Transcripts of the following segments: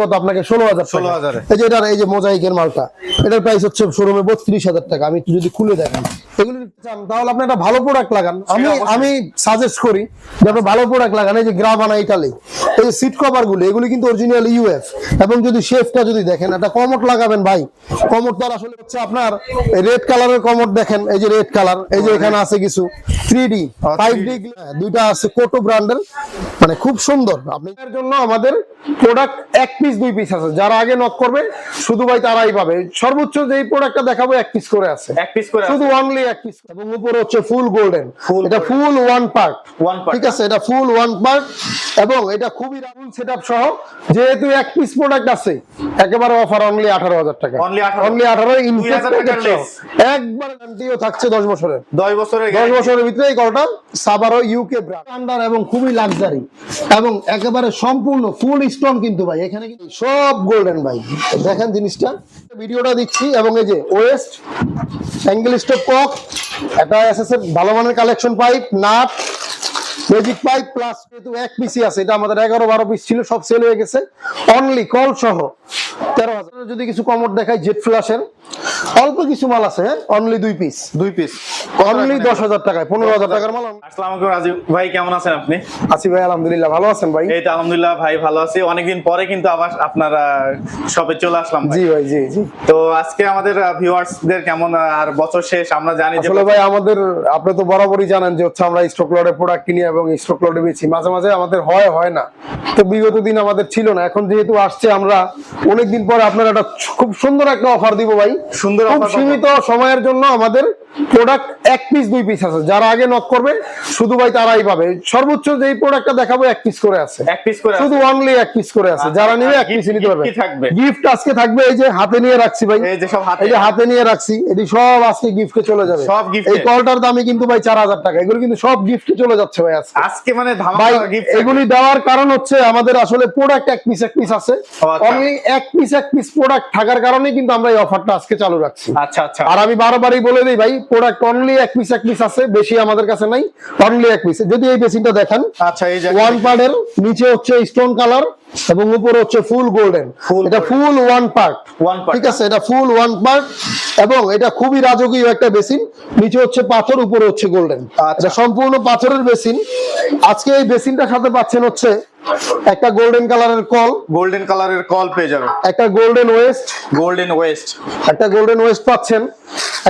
কত আপনাকে? ষোলো হাজার ষোলো হাজার। এই যে এটার এই যে মোজাইকের মালটা এটার প্রাইস হচ্ছে শোরুমে বত্রিশ হাজার টাকা। আমি একটু যদি খুলে দেখান এগুলো চান তাহলে আপনি একটা ভালো প্রোডাক্ট লাগান। আমি আমি সাজেস্ট করি যে আপনি ভালো প্রোডাক্ট লাগান এই যে গ্রাভানা ইটালি। এই যে সিট কভারগুলো এগুলি কিন্তু অরিজিনাল ইউএফ এবং যদি শেফটা যদি দেখেন একটা কমট লাগাবেন ভাই। কমট তো আসলে হচ্ছে আপনার রেড কালারের কমট দেখেন এই যে রেড কালার এই যে এখানে আছে কিছু three D five 3D D দুইটা আছে কোটো ব্র্যান্ডের মানে খুব সুন্দর। আপনি এর জন্য আমাদের প্রোডাক্ট এক পিস দুই পিস আছে। যারা আগে নক করবে শুধু ভাই তারাই পাবে। সর্বোচ্চ যে প্রোডাক্টটা দেখাবো এক পিস করে আছে। এক পিস করে শুধু অনলি এক পিস এবং উপরে হচ্ছে ফুল গোল্ডেন এটা full one part One part। ঠিক আছে? এটা ফুল ওয়ান পার্ট এবং এটা খুবই রাহুল সেটআপ সহ। যেহেতু এক পিস প্রোডাক্ট আছে একেবারে অফার অনলি আঠারো হাজার টাকা। অনলি আঠারো। 2,000 একবার গ্যারান্টিও থাকছে দশ বছরের দশ বছরের দশ guarantee। বছরের ভিতরে এই কলটা সাবারো ইউকে ব্র্যান্ডার এবং খুবই লাক্সারি এবং একেবারে সম্পূর্ণ ফুল স্টোন কিন্তু ভাই। এখানে কিন্তু সব গোল্ডেন ভাই। দেখেন জিনিসটা। ভিডিওটা দিচ্ছি এবং এই যে ওয়েস্ট অ্যাঙ্গেল স্টপ কক একটা এসএস এর ভালো মানের collection pipe nut magic pipe plus যেহেতু এক পিসি আছে এটা আমাদের এগারো বারো পিস ছিল সব সেল হয়ে গেছে। অনলি কল সহ তেরো হাজার। যদি কিছু কমর দেখায় জেট ফ্ল্যাশের অল্প কিছু মাল আছে হ্যাঁ? অনলি দুই পিস দুই পিস অনলি দশ হাজার টাকায় পনেরো হাজার টাকার মাল। আসসালামু রাজীব। ভাই কেমন আছেন আপনি? আছি ভাই আলহামদুলিল্লাহ। ভালো আছেন ভাই? এই তো আলহামদুলিল্লাহ ভাই ভালো আছি। অনেকদিন পরে কিন্তু আবার আপনারা শপে চলে আসলাম জি ভাই জি জি। তো আজকে আমাদের ভিউয়ার্সদের কেমন আর বছর শেষ? আমরা জানি আসলে ভাই আমাদের আপনি তো বরাবরই জানেন যে হচ্ছে আমরা স্টক লটে প্রোডাক্ট কিনি এবং লটে বেচি মাঝে মাঝে আমাদের হয় হয় না। তো বিগত দিন আমাদের ছিল না এখন যেহেতু আসছে আমরা অনেকদিন পরে আপনার একটা খুব সুন্দর একটা অফার দিব ভাই। সুন্দর সীমিত সময়ের জন্য আমাদের প্রোডাক্ট এক পিস দুই পিস আছে। যারা আগে নক করবে শুধু ভাই তারাই পাবে। সর্বোচ্চ যেই প্রোডাক্টটা দেখাবো এক পিস করে আছে। এক পিস করে শুধু অনলি এক পিস করে আছে। আচ্ছা, যারা নিবে এক পিস নিতে পারবে? গিফট আজকে থাকবে এই যে হাতে নিয়ে রাখছি ভাই। এই যে সব হাতে। এই যে হাতে নিয়ে রাখছি এটি সব আজকে গিফটে চলে যাবে। সব gift এই কলটার দামই কিন্তু ভাই চার হাজার টাকা। এগুলো কিন্তু সব গিফটে চলে যাচ্ছে ভাই আজকে। আজকে মানে ধামাকা গিফট এগুলি দেওয়ার কারণ হচ্ছে আমাদের আসলে প্রোডাক্ট এক পিস এক পিস আছে। আচ্ছা। অনলি এক পিস এক পিস প্রোডাক্ট থাকার কারণে কিন্তু আমরা এই অফারটা আজকে চালু রাখছি। আচ্ছা আচ্ছা। আর আমি বারবারই বলে দিই ভাই প্রোডাক্ট অনলি এক পিস এক পিস আছে বেশি আমাদের কাছে নাই অনলি এক পিস যদি এই বেসিনটা দেখেন আচ্ছা এই ওয়ান পার্টের নিচে হচ্ছে স্টোন কালার এবং উপরে হচ্ছে ফুল গোল্ডেন এটা ফুল ওয়ান পার্ট। ঠিক আছে? এটা ফুল ওয়ান পার্ট এবং এটা খুবই রাজকীয় একটা বেসিন। নিচে হচ্ছে পাথর উপরে হচ্ছে গোল্ডেন আচ্ছা। এটা সম্পূর্ণ পাথরের বেসিন। আজকে এই বেসিনটার সাথে পাচ্ছেন হচ্ছে একটা গোল্ডেন কালারের কল গোল্ডেন কালারের কল পেয়ে যাবে। একটা golden waste golden waste golden golden West পাচ্ছেন।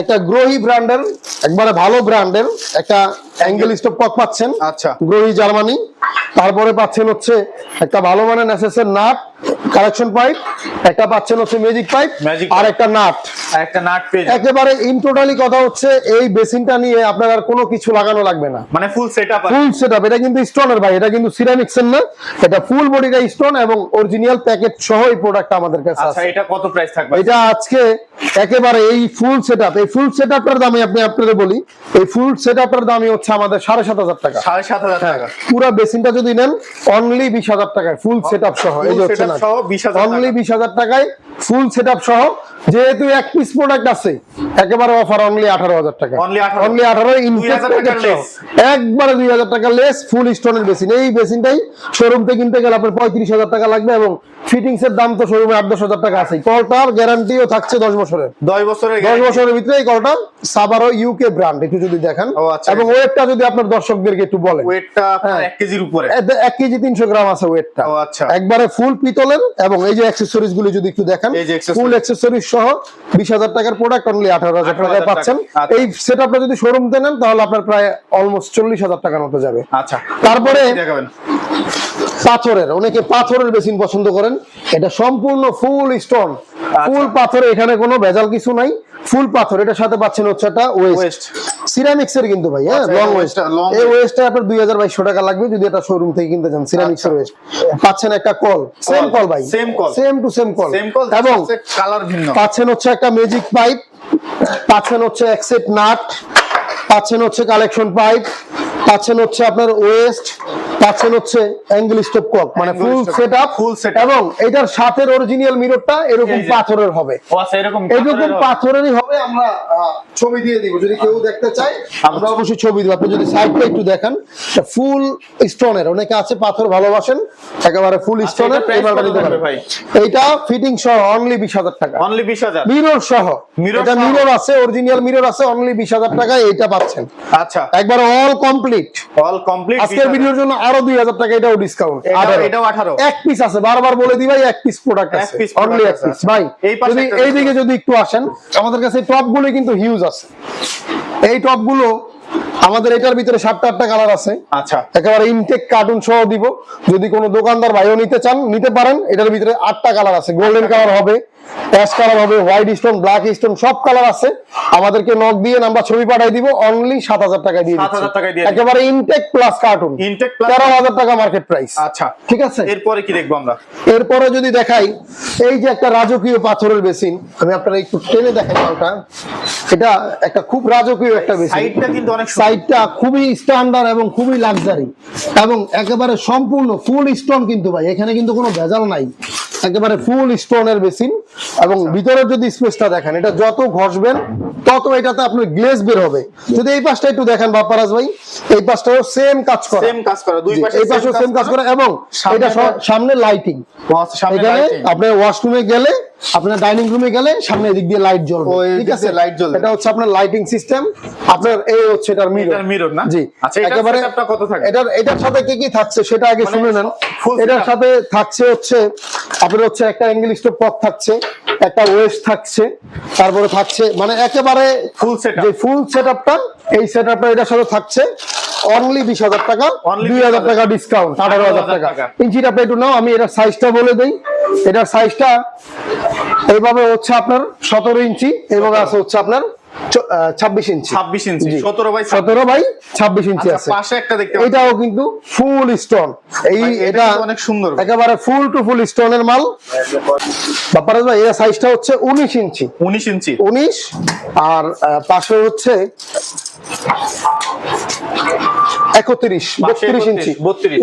একটা গ্রোহি ব্র্যান্ডের একবারে ভালো ব্র্যান্ডের একটা অ্যাঙ্গেল স্টপ কক পাচ্ছেন। আচ্ছা। Grohe Germany. তারপরে পাচ্ছেন হচ্ছে একটা ভালো মানের নেসেসের নাট কালেকশন পাইপ একটা পাচ্ছেন হচ্ছে ম্যাজিক পাইপ আর একটা নাট। একটা নাট পেয়ে একেবারে ইন টোটালি কথা হচ্ছে এই বেসিনটা নিয়ে আপনার আর কোনো কিছু লাগানো লাগবে না। মানে ফুল সেটআপ ফুল সেটআপ এটা কিন্তু স্টোনের ভাই এটা কিন্তু না। এটা ফুল বডিটা স্টোন এবং অরিজিনাল প্যাকেট সহ এই প্রোডাক্ট আমাদের কাছে আচ্ছা এটা কত প্রাইস থাকবে? এটা আজকে একেবারে এই ফুল সেটআপ এই ফুল সেটআপটার দামে আপনি আপনাদের বলি এই ফুল সেটআপটার দামই হচ্ছে আমাদের সাড়ে সাত হাজার টাকা। সাড়ে সাত হাজার হ্যাঁ টাকা। পুরো বেসিনটা যদি নেন অনলি বিশ হাজার টাকায় ফুল সেটআপ সহ এই যে হচ্ছে setup না সহ 20,000 অনলি টাকা। বিশ হাজার টাকায় ফুল সেট সহ যেহেতু এক পিস প্রোডাক্ট আছে একেবারে অফার অনলি আঠারো হাজার টাকা Only 18,000 অনলি আঠারো 2,000 টাকা একবারে দুই হাজার টাকা লেস ফুল স্টোনের বেসিন এই বেসিনটাই শোরুম থেকে কিনতে গেলে আপনার পঁয়ত্রিশ হাজার টাকা লাগবে এবং ফিটিংস এর দাম তো শোরুমে আট দশ হাজার টাকা আছে কলটার গ্যারান্টিও থাকছে দশ বছরের দশ বছরের দশ। বছরের ভিতরে এই কলটা সাবারো ইউকে ব্র্যান্ড একটু যদি দেখেন ও আচ্ছা। এবং ওয়েটটা যদি আপনার দর্শকদেরকে একটু বলেন ওয়েটটা হ্যাঁ। এক কেজির উপরে এক কেজি তিনশো গ্রাম আছে ওয়েটটা ও আচ্ছা। একবারে ফুল পিতলের এবং এই যে অ্যাক্সেসরিজগুলো যদি একটু দেখেন। ফুল অ্যাক্সেসরিজ সহ বিশ হাজার টাকার প্রোডাক্ট অনলি আঠারো হাজার টাকায় পাচ্ছেন। আচ্ছা। এই সেট আপটা যদি শোরুম নেন তাহলে আপনার প্রায় অলমোস্ট চল্লিশ হাজার টাকার মতো যাবে। আচ্ছা। তারপরে পাথরের অনেকে পাথরের বেসিন পছন্দ করেন। এটা সম্পূর্ণ ফুল স্টোন ফুল পাথরে এখানে কোনো ভেজাল কিছু নাই। ফুল পাথর এটার সাথে পাচ্ছেন হচ্ছে একটা ওয়েস্ট ওয়েস্ট সিরামিক্স এর কিন্তু ভাই হ্যাঁ আচ্ছা, লং ওয়েস্ট waist টা, long এই ওয়েস্টটা আপনার দুই হাজার বাইশশো টাকা লাগবে যদি এটা শোরুম থেকে কিনতে চান সিরামিক্স এর ওয়েস্ট পাচ্ছেন একটা কল সেম কল ভাই। সেম টু সেম কল সেম কল এবং কালার ভিন্ন। পাচ্ছেন হচ্ছে একটা ম্যাজিক পাইপ পাচ্ছেন হচ্ছে এক্সেট নাট পাচ্ছেন হচ্ছে কালেকশন পাইপ পাচ্ছেন হচ্ছে আপনার ওয়েস্ট পাচ্ছেন হচ্ছে অ্যাঙ্গেল স্টপ কক মানে full set up full setup। এবং এটার সাথে অরিজিনাল মিররটা এরকম পাথরের হবে। ও আচ্ছা এরকম এরকম পাথরেরই হবে আমরা ছবি দিয়ে দিব। যদি কেউ দেখতে চায় আমরা অবশ্যই ছবি দিব। আপনি যদি সাইডটা একটু দেখেন ফুল স্টোনের অনেকে আছে পাথর ভালোবাসেন একেবারে ফুল আচ্ছা, স্টোনের এটা এবারটা পারেন। ভাই? এইটা ফিটিং সহ অনলি বিশ হাজার টাকা। অনলি বিশ হাজার? মিরর সহ। Mirror এটা মিরর আছে অরিজিনাল মিরর আছে অনলি বিশ হাজার টাকায় এইটা পাচ্ছেন। আচ্ছা। একবার অল কমপ্লিট অল কমপ্লিট আজকের ভিডিওর জন্য আরও দুই হাজার টাকা এটাও ডিসকাউন্ট এটাও- এটাও 18 এক পিস আছে বারবার বলে দিবাই এক পিস প্রোডাক্ট আছে। অনলি এক পিস। ভাই যদি এই দিকে যদি একটু আসেন আমাদের কাছে টপগুলো কিন্তু হিউজ আছে। এই টপগুলো আমাদের এটার ভিতরে সাতটা আটটা কালার আছে। আচ্ছা। একেবারে ইনটেক কার্টুন সহ দিব। যদি কোনো দোকানদার ভাইও নিতে চান নিতে পারেন এটার ভিতরে আটটা কালার আছে। গোল্ডেন কালার হবে। অ্যাশ কালার হবে হোয়াইট স্টোন ব্ল্যাক স্টোন সব কালার আছে। আমাদেরকে নক দিয়ে আমরা ছবি পাঠাই দিব অনলি সাত হাজার টাকা দিয়ে 7,000 টাকায় দিয়ে একেবারে ইনটেক প্লাস কার্টুন plus তেরো হাজার টাকা মার্কেট প্রাইস আচ্ছা। ঠিক আছে? এরপরে কি দেখব আমরা? এরপরে যদি দেখাই এই যে একটা রাজকীয় পাথরের বেসিন আমি আপনারা একটু টেনে দেখাই মালটা এটা একটা খুব রাজকীয় একটা বেসিন। সাইডটা কিন্তু অনেক সাইডটা খুবই স্ট্যান্ডার্ড এবং খুবই লাক্সারি এবং একেবারে সম্পূর্ণ ফুল স্টোন কিন্তু ভাই এখানে কিন্তু কোনো ভেজাল নাই। একেবারে ফুল স্টোনের বেসিন। এবং ভিতরে যদি স্পেসটা দেখেন এটা যত ঘষবেন তত এটাতে আপনার গ্লেজ বের হবে। যদি এই পাশটা একটু দেখেন বাপ্পারাজ ভাই এই পাশটাও সেম কাজ করে। সেম কাজ করে দুই পাশে এই পাশেও সেম কাজ করে। এবং এটা সামনে লাইটিং আচ্ছা, এখানে। আপনার ওয়াশরুমে গেলে আপনার ডাইনিং রুমে গেলে সামনে এদিক দিয়ে লাইট জ্বলবে ঠিক আছে light জ্বলবে। এটা হচ্ছে আপনার লাইটিং সিস্টেম আপনার এই হচ্ছে এটার মিরর এটার mirror না? জি আচ্ছা, একেবারে কত থাকবে? এটার এটার সাথে কি কি থাকছে সেটা আগে মানে শুনে নেন এটার সাথে থাকছে হচ্ছে আপনার হচ্ছে একটা অ্যাঙ্গেল স্টোভ পথ থাকছে একটা ওয়েস্ট থাকছে তারপরে থাকছে মানে একেবারে Full setup। যে ফুল সেটআপটা এই সেটআপটা এটার সাথে থাকছে অনলি বিশ হাজার টাকা দুই হাজার টাকা ডিসকাউন্ট আঠারো হাজার টাকা। ইঞ্চিটা আপনি একটু নাও আমি এটার সাইজটা বলে দিই। এটার সাইজটা এইভাবে হচ্ছে আপনার সতেরো ইঞ্চি এইভাবে আছে হচ্ছে আপনার ছাব্বিশ ইঞ্চি। 26 ইঞ্চি। 17 বাই সতেরো বাই ছাব্বিশ ইঞ্চি আচ্ছা, আছে। পাশে একটা দেখতে। এটাও কিন্তু ফুল স্টোন এই এটা অনেক সুন্দর। একেবারে ফুল টু ফুল স্টোনের মাল। ভাই এর সাইজটা হচ্ছে উনিশ ইঞ্চি। 19 ইঞ্চি। উনিশ আর পাশে হচ্ছে একত্রিশ বত্রিশ ইঞ্চি।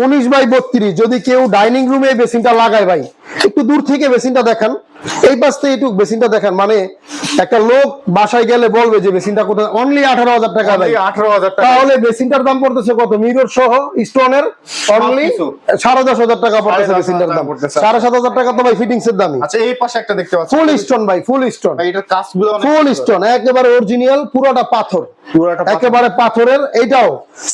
উনিশ বাই বত্রিশ যদি কেউ ডাইনিং রুমে বেসিনটা লাগায় ভাই একটু দূর থেকে বেসিনটা দেখেন। এই পাশ থেকে একটু বেসিনটা দেখেন মানে একটা লোক বাসায় গেলে বলবে যে বেসিনটা কোথায়? অনলি আঠারো হাজার টাকা Only 18,000 টাকা। তাহলে বেসিনটার দাম পড়তেছে কত? মিরর সহ স্টোনের অনলি সাড়ে দশ হাজার টাকা পড়তেছে বেসিনটার দাম। পড়তেছে। সাড়ে সাত হাজার টাকা তো ভাই ফিটিংস এর দামই। আচ্ছা এই পাশে একটা দেখতে পাচ্ছি। ফুল স্টোন ভাই ফুল স্টোন ভাই, এটার কাজগুলো ফুল স্টোন একেবারে অরিজিনাল পুরোটা পাথর। একেবারে পাথরের এটাও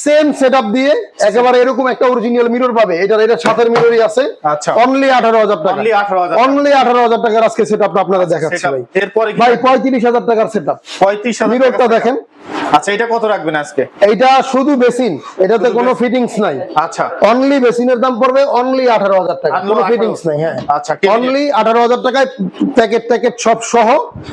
সেম সেটআপ দিয়ে একেবারে এরকম একটা অরিজিনাল মিরর পাবে। এটার এটা সাতের মিররই আছে। আচ্ছা। অনলি আঠারো হাজার টাকা। Only 18,000 অনলি আঠারো হাজার টাকার আজকে সেটআপটা আপনারা দেখাচ্ছি ভাই। এরপরে ভাই? পঁয়ত্রিশ হাজার টাকার 35,000 মিররটা টাকা। দেখেন আচ্ছা এটা কত রাখবেন আজকে? এইটা শুধু বেসিন এটাতে কোনো ফিটিংস নাই। আচ্ছা। অনলি বেসিনের দাম পড়বে অনলি আঠারো হাজার টাকা Only কোনো ফিটিংস নাই হ্যাঁ। আচ্ছা, অনলি আঠারো হাজার টাকায় প্যাকেট প্যাকেট সব সহ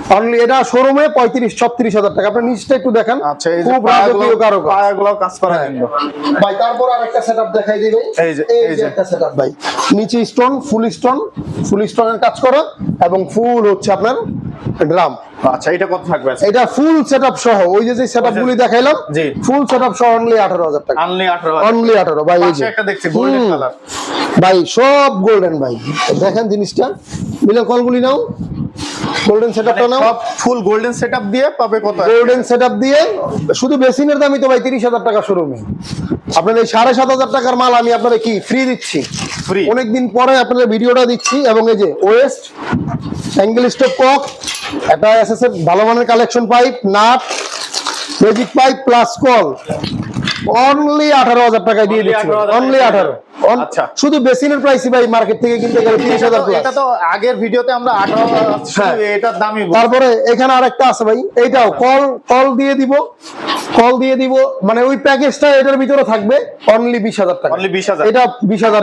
অনলি এটা শোরুমে পঁয়ত্রিশ ছত্রিশ হাজার টাকা। আপনি নিচটা একটু দেখান। আচ্ছা এই যে পায়াগুলো- রাজকীয় কারও পায়াগুলো কাজ করা কিন্তু। ভাই তারপর আরেকটা সেটআপ দেখাই দিবে এই যে- এই যে। একটা সেটআপ ভাই। নিচে স্টোন ফুল স্টোন ফুল স্টোনের কাজ করা এবং ফুল হচ্ছে আপনার ড্রাম আচ্ছা এটা কত থাকবে এটা ফুল সেটআপ সহ ওই যে যে সেটআপগুলি দেখাইলাম জি। ফুল সেটআপ সহ অনলি আঠারো হাজার টাকা। অনলি 18 অনলি আঠারো ভাই এই যে। একটা দেখছি গোল্ডেন। কালার ভাই সব গোল্ডেন ভাই। দেখেন জিনিসটা। মিলে কলগুলি নাও। গোল্ডেন সেটআপটা নাও। সব ফুল গোল্ডেন সেটআপ দিয়ে পাবে কত গোল্ডেন সেটআপ দিয়ে শুধু বেসিনের দামই তো ভাই তিরিশ হাজার টাকা শোরুমে আপনার এই সাড়ে সাত হাজার টাকার মাল আমি আপনাদের কি ফ্রি দিচ্ছি? Free? অনেকদিন পরে আপনাদের ভিডিওটা দিচ্ছি এবং এই যে ওয়েস্ট অ্যাঙ্গেল স্টোভ কক একটা এসএস এর ভালো মানের collection pipe nut magic pipe plus call only টাকায় দিয়ে দিচ্ছি অনলি টাকায় আঠারো। আচ্ছা। শুধু বেসিনের প্রাইসই ভাই মার্কেট থেকে কিনতে গেলে তিরিশ এটা এটা তো আগের ভিডিওতে আমরা 18 হ্যাঁ। এটার দামই। তারপরে এখানে আরেকটা আছে ভাই এইটাও কল কল দিয়ে দিব। কল দিয়ে দিব। মানে ওই প্যাকেজটা এটার ভিতরে থাকবে অনলি বিশ হাজার টাকা। Only 20,000 এটা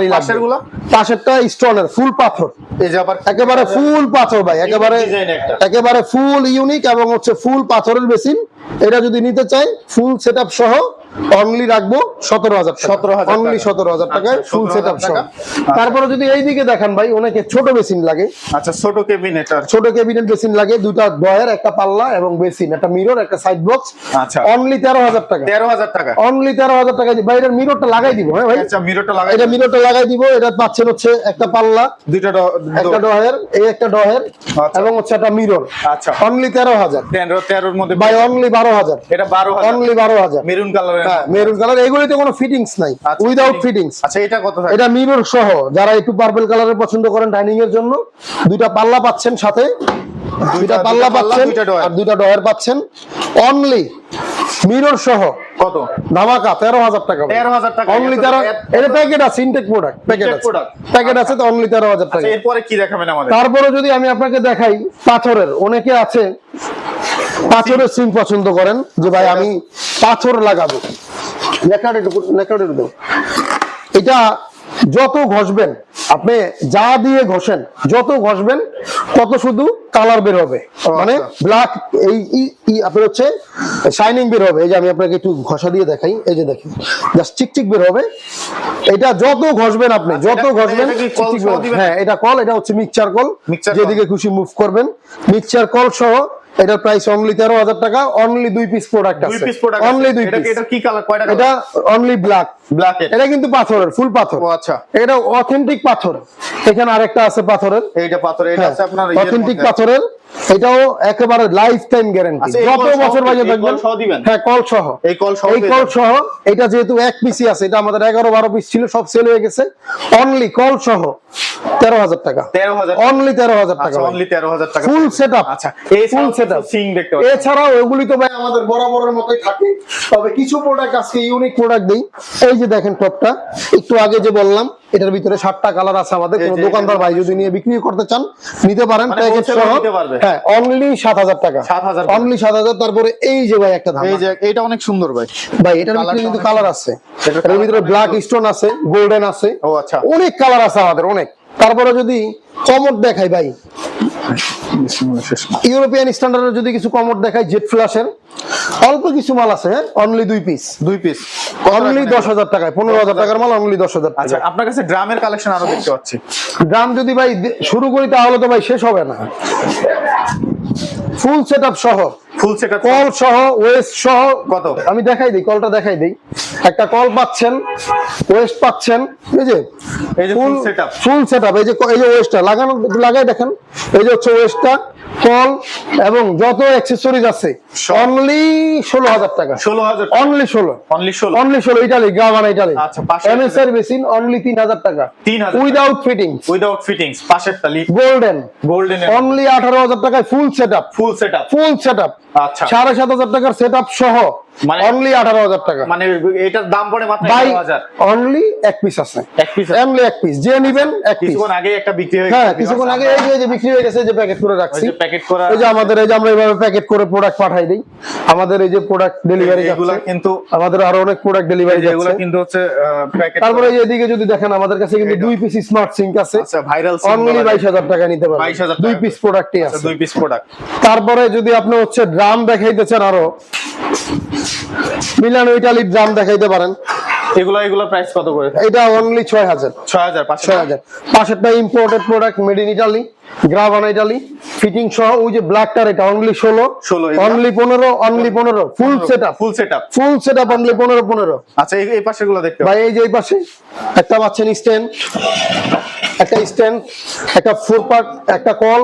লাগবে। পাশেরগুলো? পাশেরটা স্টোনের ফুল পাথর। এই যে আবার একেবারে ফুল পাথর ভাই একেবারে একেবারে ফুল ইউনিক এবং হচ্ছে ফুল পাথরের বেসিন এটা যদি নিতে চাই ফুল সেটআপ সহ অনলি রাখব সতেরো হাজার 17,000 অনলি সতেরো হাজার টাকায় আচ্ছা, ফুল সেট আপ 17,000। তারপরে যদি এইদিকে দেখেন ভাই অনেকে ছোট বেসিন লাগে। আচ্ছা ছোট কেবিনেট ছোট ক্যাবিনেট বেসিন লাগে দুটা ডয়ার একটা পাল্লা এবং বেসিন একটা মিরর একটা সাইড বক্স আচ্ছা। অনলি তেরো হাজার টাকা। তেরো হাজার টাকা। অনলি তেরো হাজার টাকা। দিয়ে- বাইরের মিররটা লাগাই দিব হ্যাঁ ভাই? আচ্ছা মিররটা লাগাই এটা মিররটা লাগাই দিব এটা পাচ্ছেন হচ্ছে একটা পাল্লা দুইটা একটা ডয়ের এই একটা ডয়ের আচ্ছা। এবং হচ্ছে একটা মিরর আচ্ছা। অনলি তেরো হাজার। তেরো তেরোর মধ্যে বাই অনলি বারো হাজার। এটা বারো হাজার। অনলি বারো হাজার। মেরুন কালারের হ্যাঁ মেরুন কালার এগুলিতে কোনো ফিটিংস নাই আচ্ছা, উইদাউট ফিটিংস আচ্ছা এটা কত এটা মিরর সহ যারা একটু পার্পল কালারের পছন্দ করেন ডাইনিং এর জন্য দুইটা পাল্লা পাচ্ছেন সাথে দুইটা পাল্লা দুইটা পাচ্ছেন আর দুইটা ডয়ার পাচ্ছেন। অনলি মিরর সহ। কত? ধামাকা তেরো হাজার টাকা 13,000 টাকা। অনলি তেরো এটা প্যাকেট আছে ইনটেক প্রোডাক্ট প্যাকেট আছে। প্যাকেট আছে তো অনলি তেরো হাজার টাকা। আচ্ছা এরপরে কি দেখাবেন আমাদের? তারপরে যদি আমি আপনাকে দেখাই পাথরের অনেকে আছে পাথরের সিম পছন্দ করেন যে ভাই আমি পাথর লাগাবো। এটা যত ঘষবেন আপনি যা দিয়ে ঘষেন যত ঘষবেন তত শুধু কালার বের হবে মানে আচ্ছা। ব্ল্যাক এই ই- ই- আপনার হচ্ছে শাইনিং বের হবে এই যে আমি আপনাকে একটু ঘষা দিয়ে দেখাই এই যে দেখেন জাস্ট চিকচিক বের হবে এটা যত ঘষবেন আপনি আচ্ছা, যত ঘষবেন? হ্যাঁ এটা কল এটা হচ্ছে মিক্সচার কল। যেদিকে খুশি মুভ করবেন মিক্সচার কল সহ এটার প্রাইস অনলি তেরো হাজার টাকা অনলি দুই পিস প্রোডাক্ট দুই আছে। পিস প্রোডাক্ট অনলি দুই পিস এটা কি কালার কয়টা এটা অনলি ব্ল্যাক ব্ল্যাক এটা কিন্তু পাথরের ফুল পাথর। ও আচ্ছা। এটা অথেন্টিক পাথর। এখানে আরেকটা আছে পাথরের। এইটা পাথর এটা আছে আপনার অথেন্টিক পাথরের। এটাও একেবারে লাইফ টাইম গ্যারান্টি আচ্ছা, যত বছর বাজে থাকবেন? হ্যাঁ কল সহ। এই কল সহ এই কল সহ এটা যেহেতু এক পিসি আছে এটা আমাদের এগারো বারো পিস ছিল সব সেল হয়ে গেছে। অনলি কল সহ টাকা। 13,000 অনলি টাকা। আচ্ছা অনলি তেরো হাজার টাকা। ফুল সেট আচ্ছা এই ফুল সেট সিং দেখতে পাচ্ছেন এছাড়াও ওগুলি তো ভাই আমাদের বরাবরের মতোই থাকে। তবে কিছু প্রোডাক্ট আজকে ইউনিক প্রোডাক্ট দেই। এই যে দেখেন টপটা একটু আগে যে বললাম এটার ভিতরে সাতটা কালার আছে আমাদের। কোনো দোকানদার ভাই যদি নিয়ে বিক্রি করতে চান নিতে পারেন প্যাকেজ সহ। হ্যাঁ অনলি সাত হাজার টাকা। 7,000 অনলি সাত হাজার তারপরে এই যে ভাই একটা ধাম এই যে এইটা অনেক সুন্দর ভাই। ভাই এটার ভিতরে কিন্তু কালার আছে। এটার এটার ভিতরে ব্ল্যাক স্টোন আছে গোল্ডেন আছে। ও আচ্ছা। অনেক কালার আছে আমাদের অনেক। তারপরে যদি চমক দেখাই ভাই ইউরোপিয়ান স্ট্যান্ডার্ডের যদি কিছু কমর দেখায় জেট ফ্ল্যাশের অল্প কিছু মাল আছে হ্যাঁ? অনলি দুই পিস দুই পিস অনলি দশ হাজার টাকায় পনেরো হাজার টাকার মাল অনলি দশ হাজার আচ্ছা টাকা আপনার কাছে ড্রামের কালেকশন আরও দেখতে পাচ্ছি। ড্রাম যদি ভাই শুরু করি তাহলে তো ভাই শেষ হবে না। ফুল সেট আপ সহ। ফুল সেটআপ কল সহ। ওয়েস্ট সহ। কত? আমি দেখাই দিই কলটা দেখাই দিই। একটা কল পাচ্ছেন ওয়েস্ট পাচ্ছেন এই যে এই যে full setup full set up এই যে এই যে ওয়েস্টটা লাগানো লাগাই দেখেন। এই যে হচ্ছে ওয়েস্টটা কল এবং যত অ্যাক্সেসরিজ আছে অনলি ষোলো হাজার টাকা। ষোলো হাজার অনলি ষোলো। অনলি ষোলো। অনলি ষোলো ইটালি গাভানা ইটালি আচ্ছা, এমএসআর মেশিন অনলি তিন হাজার টাকা। 3,000 উইদাউট ফিটিং উইদাউট ফিটিং পাশের তালি গোল্ডেন গোল্ডেন অনলি আঠারো হাজার টাকায় full set up full set up full set up আচ্ছা। সাড়ে সাত হাজার টাকার সেট আপ সহ মানে- অনলি টাকা। মানে এটার দাম পড়ে মাত্র অনলি এক পিস আছে। এক পিস অনলি এক পিস যে নিবেন এক পিস কিছুক্ষণ আগে একটা বিক্রি হয়ে হ্যাঁ গেছে। কিছুক্ষণ আগে এই যে- বিক্রি হয়ে গেছে যে প্যাকেট করে রাখছি। ওই যে প্যাকেট করা এই যে আমাদের এই যে আমরা এইভাবে প্যাকেট করে প্রোডাক্ট পাঠাই দিই। আমাদের এই যে প্রোডাক্ট ডেলিভারি এগুলা কিন্তু আমাদের আরও অনেক প্রোডাক্ট ডেলিভারি এগুলা কিন্তু হচ্ছে প্যাকেট তারপরে এই যে এদিকে যদি দেখেন আমাদের কাছে কিন্তু দুই পিস স্মার্ট সিঙ্ক আছে। আচ্ছা ভাইরাল অনলি বাইশ হাজার টাকা নিতে পারবেন। 22,000 টাকা। দুই পিস প্রোডাক্টই আছে আচ্ছা, দুই পিস প্রোডাক্ট তারপরে যদি আপনি হচ্ছে ড্রাম দেখাইতেছেন আরও। মিলানো ইটালির ড্রাম দেখাইতে পারেন। এগুলো এগুলো প্রাইস কত করে? এটা অনলি ছয় হাজার ছয় হাজার পাঁচশো ছয় হাজার পাশেরটা imported product made in Italy গ্রাভানা Italy fitting সহ ওই যে ব্ল্যাকটার এটা অনলি ষোলো। 16 অনলি পনেরো অনলি পনেরো। Full set up full set up full set up only পনেরো পনেরো। আচ্ছা এই- পাশের দেখতে ভাই এই যে এই পাশে একটা পাচ্ছেন স্ট্যান্ড একটা স্ট্যান্ড একটা ফোর পার্ট একটা কল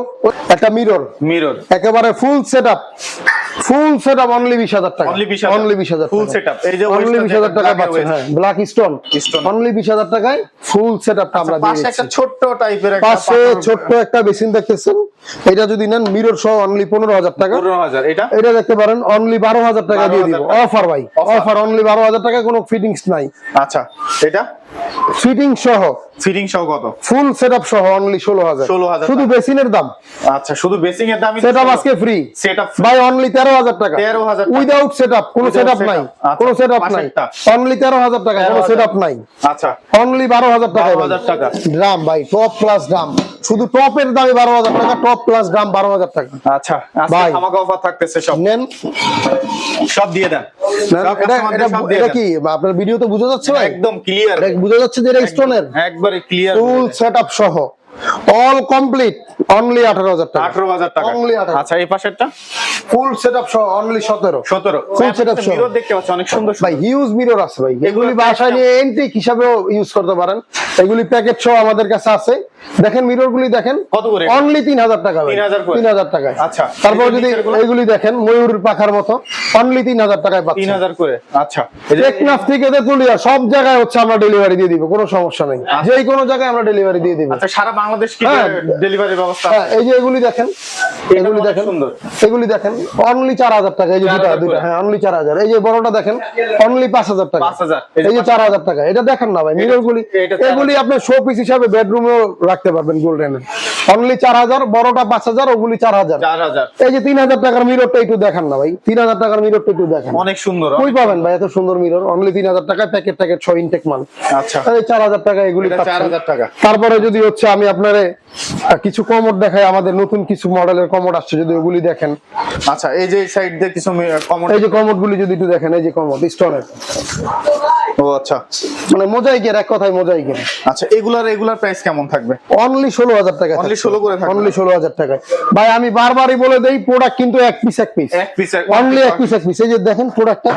একটা মিরর। মিরর। একেবারে full set up full set up only বিশ হাজার টাকা। অনলি বিশ হাজার। Full setup। এই যে অনলি বিশ হাজার টাকা পাচ্ছেন হ্যাঁ ব্ল্যাক স্টোন অনলি বিশ হাজার টাকায় ফুল সেট আপটা আমরা দিয়ে পাশে একটা ছোট্ট টাইপের একটা পাশে ছোট্ট একটা বেসিন দেখতেছেন। এটা যদি নেন মিরর সহ অনলি পনেরো হাজার টাকা। পনেরো হাজার এটা? এটা দেখতে পারেন অনলি বারো হাজার টাকা দিয়ে দিব। অফার ভাই অফার অনলি বারো হাজার টাকা কোনো ফিটিংস নাই। আচ্ছা এটা? ফিটিং সহ। ফিটিং সহ কত? ফুল সেট আপ সহ অনলি ষোলো হাজার 16,000 শুধু দাম। আচ্ছা শুধু বেসিং এর দামই সেট আপ আজকে ফ্রি সেট আপ ভাই অনলি তেরো হাজার টাকা। 13,000 উইদাউট সেট আপ কোনো Without সেট আপ নাই আচ্ছা। কোনো সেট আপ নাই। অনলি তেরো হাজার টাকা কোনো 13,000 সেট আপ নাই। আচ্ছা। অনলি বারো হাজার টাকা। 12,000 টাকা। ড্রাম ভাই টপ প্লাস ড্রাম শুধু টপের দামে বারো হাজার টাকা টপ প্লাস ড্রাম বারো হাজার টাকা। আচ্ছা আজকে অফার থাকতেছে সব। নেন। সব দিয়ে দেন। এটা। কি আপনার ভিডিও তো বুঝা যাচ্ছে একদম ক্লিয়ার বুঝা যাচ্ছে যে এটা স্টোনের একবারে ক্লিয়ার ফুল সেট আপ সহ অল কমপ্লিট অনলি আঠারো হাজার টাকা। আঠারো হাজার টাকা। অনলি 18,000 আচ্ছা এই পাশেরটা? ফুল সেট আপ সহ অনলি সতেরো। সতেরো। ফুল সেটআপ সহ। মিরর দেখতে পাচ্ছেন অনেক সুন্দর ভাই হিউজ মিরর আছে ভাই। এগুলি বাসায় নিয়ে এন্টিক হিসাবেও ইউজ করতে পারেন। এগুলি প্যাকেট সহ আমাদের কাছে আছে। দেখেন মিরর গুলি দেখেন কত করে? অনলি তিন হাজার টাকা ভাই 3,000 করে? তিন হাজার টাকায়। আচ্ছা। তারপর যদি এইগুলি দেখেন ময়ূর পাখার মতো অনলি তিন হাজার টাকায় তিন হাজার করে? আচ্ছা। টেকনাফ থেকে তেতুলিয়া সব জায়গায় হচ্ছে আমরা ডেলিভারি দিয়ে দিব কোনো সমস্যা নেই। যে কোনো জায়গায় আমরা ডেলিভারি দিয়ে দিব। আচ্ছা সারা বাংলাদেশ কি হ্যাঁ। ডেলিভারি ব্যবস্থা হ্যাঁ এই যে এগুলি দেখেন এগুলি দেখেন সুন্দর। এগুলি দেখেন অনলি চার হাজার টাকা এই যে দুটা দুটা হ্যাঁ অনলি চার হাজার। এই যে বড়টা দেখেন অনলি পাঁচ হাজার টাকা। এই যে চার হাজার টাকা। এটা দেখেন না ভাই মিরর গুলি এগুলি আপনি শো পিস হিসাবে বেডরুমেও রাখতে পারবেন গোল্ডেনের অনলি চার হাজার বড়টা পাঁচ হাজার ওগুলি চার হাজার। এই যে তিন হাজার টাকার মিররটা একটু দেখান না ভাই। তিন হাজার টাকার মিররটা একটু দেখেন। অনেক সুন্দর কই পাবেন ভাই এত সুন্দর মিরর অনলি তিন হাজার টাকায় প্যাকেট প্যাকেট ছয় ইনটেক মাল। আচ্ছা। চার হাজার টাকা এগুলি পাচ্ছেন। 4,000 টাকা। তারপরে যদি হচ্ছে আমি আপনারে কিছু কমোড দেখাই আমাদের নতুন কিছু মডেলের কমোড আসছে যদি ওগুলি দেখেন। আচ্ছা এই যে সাইড দিয়ে কিছু কমন এই যে কমোড গুলি যদি একটু দেখেন এই যে কমোড স্টোনের ও আচ্ছা। মানে মোজাইকের এক কথায় মোজাইকের আচ্ছা এগুলার রেগুলার প্রাইস কেমন থাকবে? অনলি ষোলো হাজার টাকা Only 16 করে অনলি ষোলো হাজার টাকায়। ভাই আমি বারবারই বলে দেই প্রোডাক্ট কিন্তু এক পিস এক পিস অনলি এক পিস এক পিস এই যে দেখেন প্রোডাক্টটা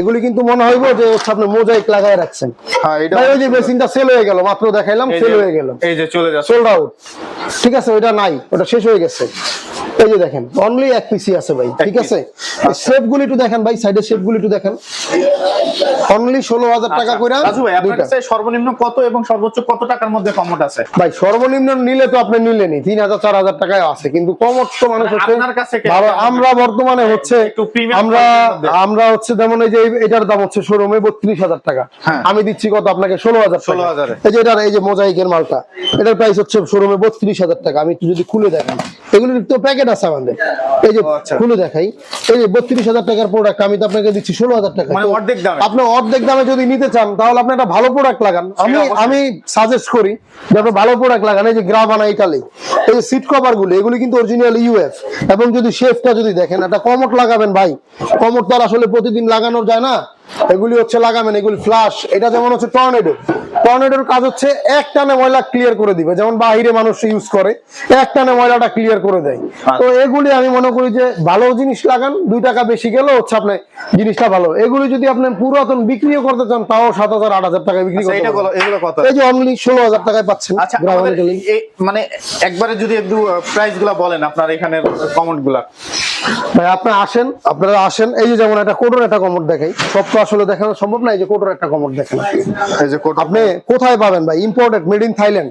এগুলি কিন্তু মনে হইব যে আপনি মোজাইক লাগায় রাখছেন। হ্যাঁ ভাই ওই যে বেসিনটা সেল হয়ে গেল মাত্র দেখাইলাম সেল হয়ে গেল। এই যে চলে যাচ্ছে। সোল্ড আউট ঠিক আছে ওটা নাই ওটা শেষ হয়ে গেছে। এই যে দেখেন অনলি এক পিসি আছে ভাই ঠিক আছে? শেপ গুলি একটু দেখেন ভাই সাইডের শেপ গুলি একটু দেখেন। অনলি ষোলো হাজার টাকা আচ্ছা, করে সর্বনিম্ন কত এবং সর্বোচ্চ কত টাকার মধ্যে কমোড আছে? ভাই সর্বনিম্ন নিলে তো আপনি নিলেনই তিন হাজার চার হাজার টাকায় আছে কিন্তু কমর মানুষ হচ্ছে আমরা বর্তমানে হচ্ছে আমরা আমরা হচ্ছে যেমন এই যে এটার দাম হচ্ছে শোরুমে বত্রিশ হাজার টাকা। হ্যাঁ। আমি দিচ্ছি কত আপনাকে? ষোলো হাজার 16,000 এই যে এটার এই যে মোজাইকের মালটা এটার প্রাইস হচ্ছে শোরুমে বত্রিশ হাজার টাকা। আমি একটু যদি খুলে দেখাই এগুলির তো প্যাকেট আছে আমাদের। এই যে আচ্ছা। খুলে দেখাই এই যে বত্রিশ হাজার টাকার প্রোডাক্ট আমি তো আপনাকে দিচ্ছি ষোলো হাজার টাকা। মানে অর্ধেক দামে? আপনি অর্ধেক দামে যদি নিতে চান তাহলে আপনি একটা ভালো প্রোডাক্ট লাগান। আমি আমি সাজেস্ট করি যে আপনি ভালো প্রোডাক্ট লাগানো যে গ্রাভানা ইটালি, এই সিট কভারগুলো, এগুলি কিন্তু অরিজিনাল ইউএফ এবং যদি শেফটা যদি দেখেন, একটা কমট লাগাবেন ভাই। কমট তো আসলে প্রতিদিন লাগানো যায় না। এগুলি হচ্ছে লাগাবেন এগুলি ফ্লাশ এটা যেমন হচ্ছে টর্নেডো টর্নেডোর কাজ হচ্ছে এক টানে ময়লা ক্লিয়ার করে দিবে। যেমন বাহিরে মানুষ ইউজ করে এক টানে ময়লাটা ক্লিয়ার করে দেয়। তো এগুলি আমি মনে করি যে ভালো জিনিস লাগান দুই টাকা বেশি গেলেও হচ্ছে আপনি জিনিসটা ভালো। এগুলি যদি আপনি পুরাতন বিক্রিও করতে চান তাও সাত হাজার আট হাজার টাকায় বিক্রি আচ্ছা, করতে এই যে অনলি ষোলো হাজার টাকায় পাচ্ছেন আচ্ছা মানে একবারে যদি একটু প্রাইসগুলা বলেন আপনার এখানে কমেন্টগুলা। ভাই আপনি আসেন আপনারা আসেন। এই যে যেমন একটা কোটোর একটা কমর দেখাই সব তো আসলে দেখানো সম্ভব না এই যে কোটোর একটা কমর দেখেন। এই যে কোট আপনি কোথায় পাবেন ভাই? ইম্পোর্টেড মেড ইন থাইল্যান্ড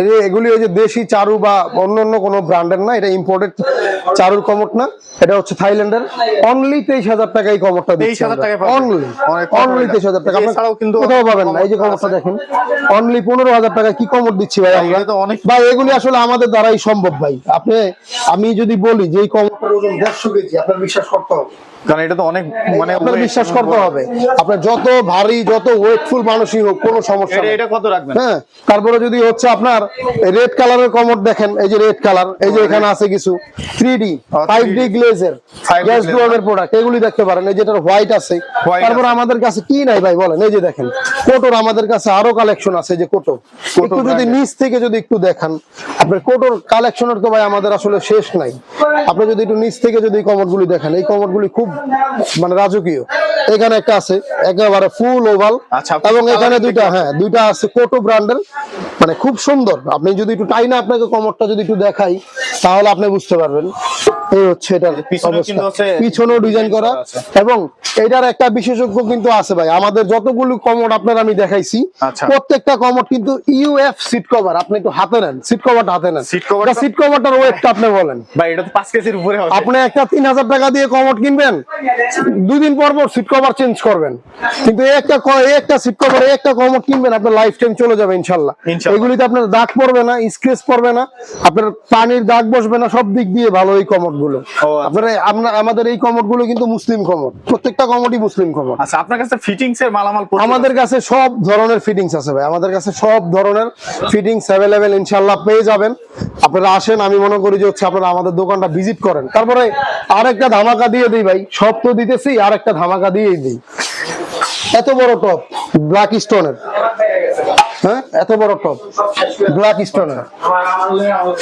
এই যে এগুলি ওই যে দেশি চারু বা অন্য অন্য কোনো ব্র্যান্ডের না এটা ইম্পোর্টেড চারুর কমট না এটা হচ্ছে থাইল্যান্ডের। অনলি তেইশ হাজার টাকা এই কমরটা 23,000 টাকায় পাবেন। অনলি অনলি তেইশ হাজার টাকা। কিন্তু কোথাও পাবেন না এই যে কমরটা দেখেন। অনলি পনেরো হাজার টাকা কি কমর দিচ্ছি ভাই আমরা? অনেক ভাই এগুলি আসলে আমাদের দ্বারাই সম্ভব ভাই। আপনি আমি যদি বলি যে এই কমরটার ওজন দেড়শো কেজি আপনার বিশ্বাস করতে হবে। কারণ এটা তো অনেক মানে আপনার বিশ্বাস করতে হবে। আপনার যত ভারী যত ওয়েটফুল মানুষই হোক কোনো সমস্যা এটা কত রাখবেন? হ্যাঁ তারপরে যদি হচ্ছে আপনার রেড কালারের কমর দেখেন এই যে রেড কালার এই যে এখানে আছে কিছু। 3D ডি গ্লেজের 5D গ্যাস glaze। প্রোডাক্ট এগুলি দেখতে পারেন। এই যেটার হোয়াইট আছে তারপর আমাদের কাছে কি নাই ভাই বলেন এই যে দেখেন কোটোর আমাদের কাছে আরও কালেকশন আছে যে কোটো। একটু যদি নিচ থেকে যদি একটু দেখান আপনার কোটোর কালেকশনের তো ভাই আমাদের আসলে শেষ নাই। আপনি যদি একটু নিচ থেকে যদি কমর গুলি দেখেন এই কমর গুলি খুব মানে রাজকীয়। এখানে একটা আছে একেবারে ফুল ওভাল আচ্ছা, এবং এখানে দুইটা হ্যাঁ দুইটা আছে কোটো ব্র্যান্ডের মানে খুব সুন্দর। আপনি যদি একটু টাইনা আপনাকে কমরটা যদি একটু দেখাই তাহলে আপনি বুঝতে পারবেন। এই হচ্ছে এটার পিছনেও ডিজাইন করা। এবং এটার একটা বিশেষজ্ঞ কিন্তু আছে ভাই। আমাদের যতগুলো আপনার আমি দেখাইছি আচ্ছা। প্রত্যেকটা কিন্তু ইউএফ সিট কভার আপনি একটু হাতে নেন সিট কভারটা হাতে নেন। সিট কভারটার ওয়েটটা আপনি বলেন। ভাই এটা তো পাঁচ কেজির উপরে হবে। আপনি একটা তিন হাজার টাকা দিয়ে কিনবেন দুই দিন পর পর সিট কভার চেঞ্জ করবেন। কিন্তু একটা একটা সিট কভার একটা কিনবেন আপনার লাইফ টাইম চলে যাবে ইনশাল্লাহ। এগুলিতে আপনার দাগ পড়বে না স্ক্রেচ পড়বে না আপনার পানির দাগ বসবে না সব দিক দিয়ে ভালো এই গুলো আচ্ছা। আপনারা আমাদের এই কমোডগুলো কিন্তু মুসলিম কমোড। প্রত্যেকটা কমোডই মুসলিম কমোড। আচ্ছা আপনার কাছে ফিটিংস এর মালামাল আমাদের কাছে সব ধরনের ফিটিংস আছে ভাই। আমাদের কাছে সব ধরনের ফিটিংস অ্যাভেলেবেল ইনশাল্লাহ পেয়ে যাবেন। আপনারা আসেন আমি মনে করি যে হচ্ছে আপনারা আমাদের দোকানটা ভিজিট করেন। তারপরে আরেকটা ধামাকা দিয়ে দিই ভাই। সব তো দিতেছি আরেকটা ধামাকা দিয়েই দিই। এত বড় টপ ব্ল্যাক স্টোনের হ্যাঁ? এত বড় টপ ব্ল্যাক স্টোনের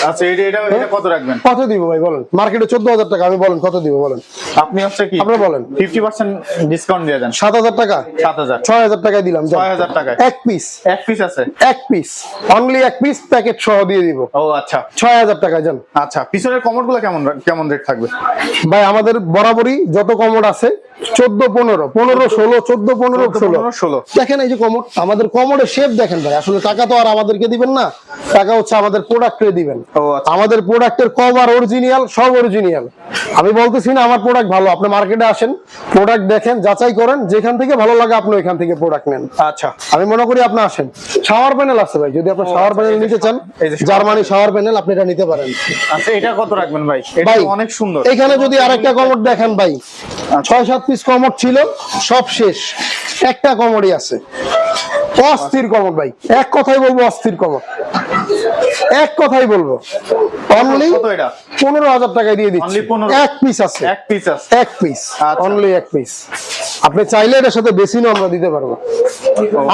আচ্ছা এটা এটা এটা কত রাখবেন? কত দিব ভাই বলেন। মার্কেটে চোদ্দ হাজার টাকা আমি বলেন কত দিব বলেন? আপনি হচ্ছে কি? আপনি বলেন। ফিফটি পার্সেন্ট ডিসকাউন্ট দিয়ে দেন। সাত হাজার টাকা? সাত হাজার। ছয় হাজার টাকায় দিলাম যান। 6,000 টাকায়। এক পিস এক পিস আছে? এক পিস অনলি এক পিস প্যাকেট সহ দিয়ে দিব। ও আচ্ছা। ছয় হাজার টাকা যান আচ্ছা পিছনের কমোডগুলো কেমন কেমন রেট থাকবে? ভাই আমাদের বরাবরই যত কমোড আছে চোদ্দ পনেরো পনেরো ষোলো চোদ্দ পনেরো ষোলো। ষোলো। দেখেন এই যে কমোড আমাদের কমোডের শেপ দেখেন ভাই। আসলে টাকা তো আর আমাদেরকে দিবেন না। টাকা হচ্ছে আমাদের প্রোডাক্টে দিবেন। আচ্ছা। আমাদের প্রোডাক্টের কভার অরিজিনাল সব অরিজিনাল আমি বলতেছি না আমার প্রোডাক্ট ভালো আপনি মার্কেটে আসেন প্রোডাক্ট দেখেন যাচাই করেন যেখান থেকে ভালো লাগে আপনি ওইখান থেকে প্রোডাক্ট নেন। আচ্ছা। আমি মনে করি আপনি আসেন। শাওয়ার প্যানেল আছে ভাই যদি আপনি শাওয়ার আচ্ছা, প্যানেল নিতে চান এই যে জার্মানি শাওয়ার প্যানেল আপনি এটা নিতে পারেন। আচ্ছা এটা কত রাখবেন ভাই? এটা অনেক সুন্দর। এখানে যদি আরেকটা কমোড দেখেন ভাই ছয় সাত পিস কমোড ছিল সব শেষ। একটা কমোডই আছে। অস্থির কমোড ভাই। এক কথাই বলব অস্থির কমোড এক কথাই বলব। অনলি পনেরো হাজার টাকায় দিয়ে দিচ্ছি। এক পিস আছে। এক পিস আছে। এক পিস আচ্ছা। অনলি এক পিস আপনি চাইলে এটার সাথে বেসিনও আমরা দিতে পারব।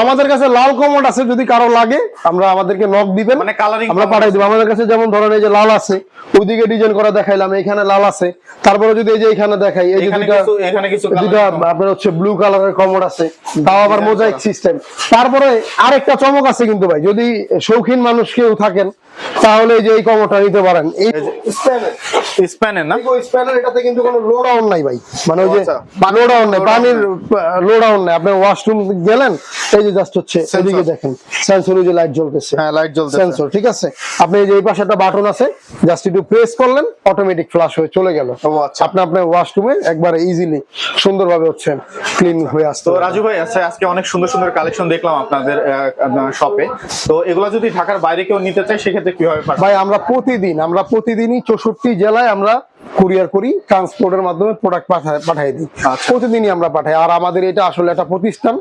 আমাদের কাছে লাল কমোড আছে যদি কারও লাগে আমরা আমাদেরকে নক দিবেন। মানে coloring আমরা পাঠাই দেবো। আমাদের কাছে যেমন ধরেন এই যে লাল আছে ওইদিকে ডিজাইন করা দেখাইলাম এখানে লাল আছে। তারপরে যদি এই যে এখানে দেখাই এই যে কিছু এখানে কিছু coloring আপনার হচ্ছে ব্লু কালারের কমোড আছে। তাও আবার মোজাইক সিস্টেম সিস্টেম তারপরে আরেকটা চমক আছে কিন্তু ভাই যদি শৌখিন মানুষ কেউ থাকেন তাহলে যে এই কমটা নিতে পারেন। এই স্প্যানের। স্প্যানের না? স্প্যানার এটাতে কিন্তু কোনো লো ডাউন নাই ভাই। মানে ওই যে আচ্ছা। নাই পানির লোড ডাউন নাই। আপনি ওয়াশরুম গেলেন এই যে জাস্ট হচ্ছে এদিকে দেখেন সেন্সর যে লাইট জ্বলতেছে। হ্যাঁ লাইট জ্বলছে সেন্সর ঠিক আছে? আপনি এই যে এই পাশে একটা বাটন আছে জাস্ট একটু প্রেস করলেন অটোমেটিক ফ্লাশ হয়ে চলে গেল। ও আচ্ছা। আপনি আপনার ওয়াশরুমে একবারে ইজিলি সুন্দরভাবে হচ্ছে ক্লিন হয়ে আসতে তো রাজু ভাই আচ্ছা আজকে অনেক সুন্দর সুন্দর কালেকশন দেখলাম আপনাদের শপে তো এগুলো যদি ঢাকার বাইরে কেউ নিতে চায় সেক্ষেত্রে কীভাবে ভাই আমরা প্রতিদিন আমরা প্রতিদিনই চৌষট্টি জেলায় আমরা কুরিয়ার করি ট্রান্সপোর্টের মাধ্যমে প্রোডাক্ট পাঠায় পাঠাই দিই। আচ্ছা। প্রতিদিনই আমরা পাঠাই। আর আমাদের এটা আসলে একটা প্রতিষ্ঠান।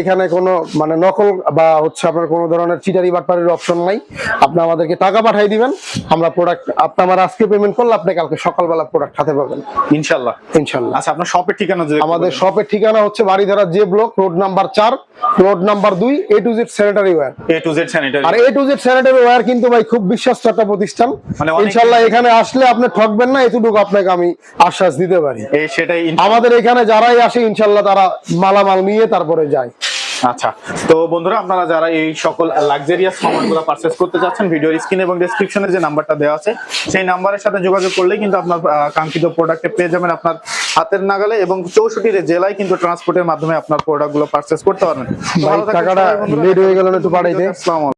এখানে কোনো মানে নকল বা হচ্ছে আপনার কোনো ধরনের চিটারি বাটপারির অপশন নাই। আপনি আমাদেরকে টাকা পাঠাই দিবেন। আমরা প্রোডাক্ট আপনি আমার আজকে পেমেন্ট করলে আপনি কালকে সকালবেলা প্রোডাক্ট হাতে পাবেন। ইনশাল্লাহ। ইনশাল্লাহ। আচ্ছা আপনার শপের ঠিকানা যদি আমাদের শপের ঠিকানা হচ্ছে Baridhara J block road number চার রোড নাম্বার দুই A to Z sanitary ware A to Z sanitary R A to Z sanitary ware কিন্তু ভাই খুব বিশ্বস্ত একটা প্রতিষ্ঠান। মানে ইনশাল্লাহ এখানে আসলে আপনি ঠকবেন না এতটুকু আপনাকে আমি আশ্বাস দিতে পারি। সেটাই আমাদের এখানে যারাই আসে ইনশাল্লাহ তারা মালামাল নিয়ে তারপরে যায়। আচ্ছা তো বন্ধুরা আপনারা যারা এই সকল লাক্সারিয়াস সামানগুলো পারচেস করতে চাচ্ছেন ভিডিওর স্ক্রিন এবং ডেসক্রিপশনে যে নাম্বারটা দেওয়া আছে সেই নাম্বারের সাথে যোগাযোগ করলে কিন্তু আপনার কাঙ্ক্ষিত প্রোডাক্টে পেয়ে যাবেন আপনার হাতের নাগালে এবং চৌষট্টি জেলায় কিন্তু ট্রান্সপোর্টের মাধ্যমে আপনার প্রোডাক্টগুলো পারচেস করতে পারবেন। টাকাটা লেট হয়ে গেল একটু।